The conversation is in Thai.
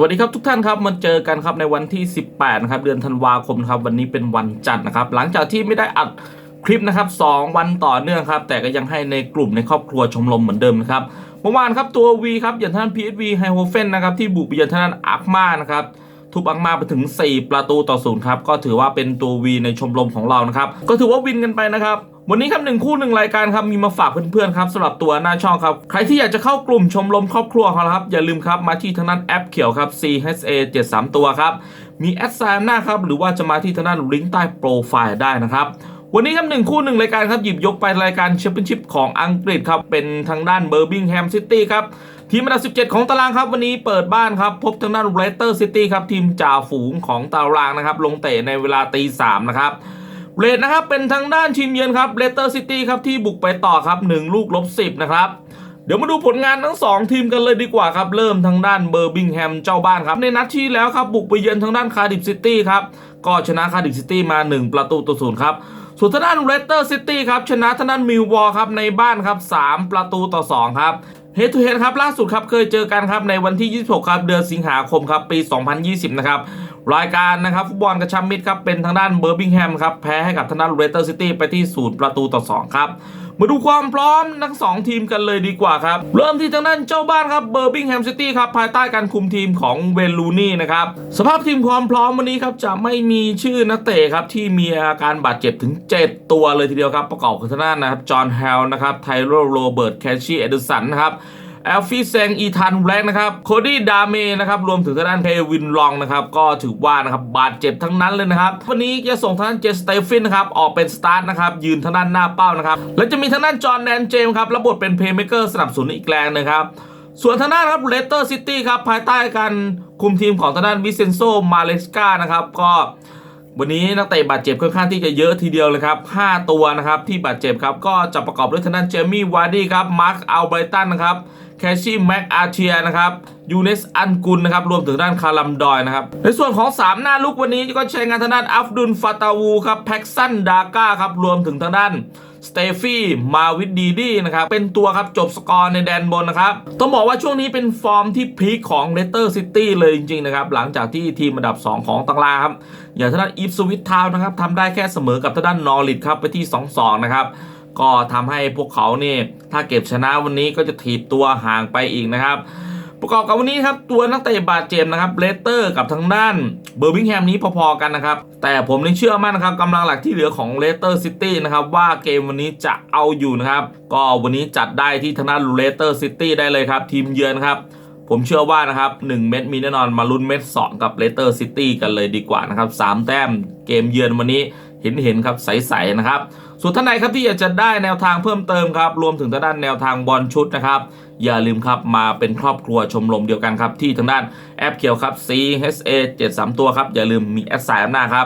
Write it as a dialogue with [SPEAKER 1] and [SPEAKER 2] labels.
[SPEAKER 1] วัสดีครับทุกท่านครับมาเจอกันครับในวันที่ 18นะครับเดือนธันวาคมครับวันนี้เป็นวันจันทร์นะครับหลังจากที่ไม่ได้อัดคลิปนะครับ2วันต่อเนื่องครับแต่ก็ยังให้ในกลุ่มในครอบครัวชมรมเหมือนเดิมนะครับเมื่อวานครับตัว V ครับอย่างท่าน PSV ไฮโฮเฟนนะครับที่บุกไปเยือนท่านอาร์คมานะครับทุบอังมาไปถึง 4 ประตูต่อศูนย์ครับก็ถือว่าเป็นตัว V ในชมรมของเรานะครับก็ถือว่าวินกันไปนะครับ วันนี้ครับหนึ่งคู่หนึ่งรายการครับมีมาฝากเพื่อนๆครับสำหรับตัวหน้าช่องครับ ใครที่อยากจะเข้ากลุ่มชมรมครอบครัวของเราครับ อย่าลืมครับมาที่ทางด้านแอปเขียวครับ CHA 73 ตัวครับ มีแอดไซน์หน้าครับ หรือว่าจะมาที่ทางด้านลิงก์ใต้โปรไฟล์ได้นะครับวันนี้ครับหนึ่งคู่หนึ่งรายการครับ หยิบยกไปรายการแชมเปี้ยนชิพของอังกฤษครับ เป็นทางด้านเบอร์บิงแฮมซิตี้ครับ ทีมอันดับ 17 ของตารางครับ วันนี้เปิดบ้านครับ พบทางด้านเรสเตอร์ซิตี้ครับ ทีมจ่าฝูงของตารางนะครับ ลงเตะในเวลาตีสามนะครับ เรทนะครับเป็นทางด้านทีมเยือนครับเรสเตอร์ซิตี้ครับที่บุกไปต่อครับ 1 ลูกลบ 10 นะครับ เดี๋ยวมาดูผลงานทั้ง 2 ทีมกันเลยดีกว่าครับ เริ่มทางด้านเบอร์บิงแฮมเจ้าบ้านครับ ในนัดที่แล้วครับ บุกไปเยือนทางด้านคาร์ดิฟซิตี้ครับ ก็ชนะคาร์ดิฟซิตี้มา 1 ประตูต่อศูนย์ครับส่วนทางด้านเรสเตอร์ซิตี้ครับชนะทางด้านมิลวอลครับในบ้านครับ 3 ประตูต่อ 2 ครับ เฮดทูเฮดครับล่าสุดครับเคยเจอกันครับในวันที่ 26 ครับเดือนสิงหาคมครับปี 2020 นะครับรายการนะครับฟุตบอลกระชับมิตรครับเป็นทางด้านเบอร์บิงแฮมครับแพ้ให้กับทางด้านเรสเตอร์ซิตี้ไปที่0ประตูต่อ 2 ครับ มาดูความพร้อมทั้ง 2 ทีมกันเลยดีกว่าครับ เริ่มที่ทางด้านเจ้าบ้านครับเบอร์บิงแฮมซิตี้ครับภายใต้การคุมทีมของเวลลูนี่นะครับสภาพทีมความพร้อมวันนี้ครับจะไม่มีชื่อนักเตะครับที่มีอาการบาดเจ็บถึง 7 ตัวเลยทีเดียวครับประกอบกับทางด้านนะครับจอห์นแฮลนะครับไทโรโรเบิร์ตแคชชี่เอเดอร์สันนะครับ แอลฟี่เซงอีธานแบล็กนะครับโคดี้ดาเมนะครับรวมถึงทางด้านเพวินลองนะครับก็ถือว่านะครับบาดเจ็บทั้งนั้นเลยนะครับวันนี้จะส่งทางด้านเจสเตฟินนะครับออกเป็นสตาร์ทนะครับยืนทางด้านหน้าเป้านะครับและจะมีทางด้านจอห์นแดนเจมส์ครับรับบทเป็นเพย์เมเกอร์สนับสนุนอีกแรงนะครับส่วนทางด้านครับเลสเตอร์ซิตี้ครับภายใต้การคุมทีมของทางด้านวิเซนโซมาเลสกานะครับก็ วันนี้นักเตะบาดเจ็บค่อนข้างที่จะเยอะทีเดียวเลยครับ 5 ตัวนะครับที่บาดเจ็บครับ ก็จะประกอบด้วยทางด้านเจมี่วาร์ดี้ครับมาร์คอัลไบรตันนะครับแคชชี่แม็กอาเทียนะครับยูเนสอันกุลนะครับรวมถึงด้านคารัมดอยนะครับ ในส่วนของ 3 หน้าลุกวันนี้ก็ใช้งานทางด้านอัฟดุลฟาตาวูครับแพ็กซันดาก้าครับรวมถึงทางด้าน สเตฟี่มาวิดดีดีนะครับเป็นตัวครับจบสกอร์ในแดนบนนะครับต้องบอกว่าช่วงนี้เป็นฟอร์มที่พีคของเลสเตอร์ซิตี้เลยจริงๆนะครับหลังจากที่ทีมอันดับ 2 ของตารางครับอย่างทางด้านอีฟสวิตทาวนะครับทำได้แค่เสมอกับทางด้านนอริทครับไปที่ 2-2 นะครับก็ทำให้พวกเขานี่ถ้าเก็บชนะวันนี้ก็จะถีบตัวห่างไปอีกนะครับ ประกอบกับวันนี้ครับตัวนักเตะบาดเจ็บนะครับเลสเตอร์กับทางด้านเบอร์มิงแฮมนี้พอๆกันนะครับ แต่ผมยังเชื่อมั่นนะครับกำลังหลักที่เหลือของเลสเตอร์ซิตี้นะครับว่าเกมวันนี้จะเอาอยู่นะครับ ก็วันนี้จัดได้ที่ทางด้านเลสเตอร์ซิตี้ได้เลยครับ ทีมเยือนครับผมเชื่อว่านะครับ 1 เม็ดมีแน่นอนมาลุ้นเม็ด 2 กับเลสเตอร์ซิตี้กันเลยดีกว่านะครับ 3 แต้มเกมเยือนวันนี้เห็นเห็นๆครับใสๆนะครับ ส่วนท่านใดครับที่อยากจะได้แนวทางเพิ่มเติมครับ รวมถึงทางด้านแนวทางบอลชุดนะครับ อย่าลืมครับมาเป็นครอบครัวชมรมเดียวกันครับ ที่ทางด้านแอปเขียวครับ CHA 73 ตัวครับ อย่าลืมมีแอดสายอำนาจครับ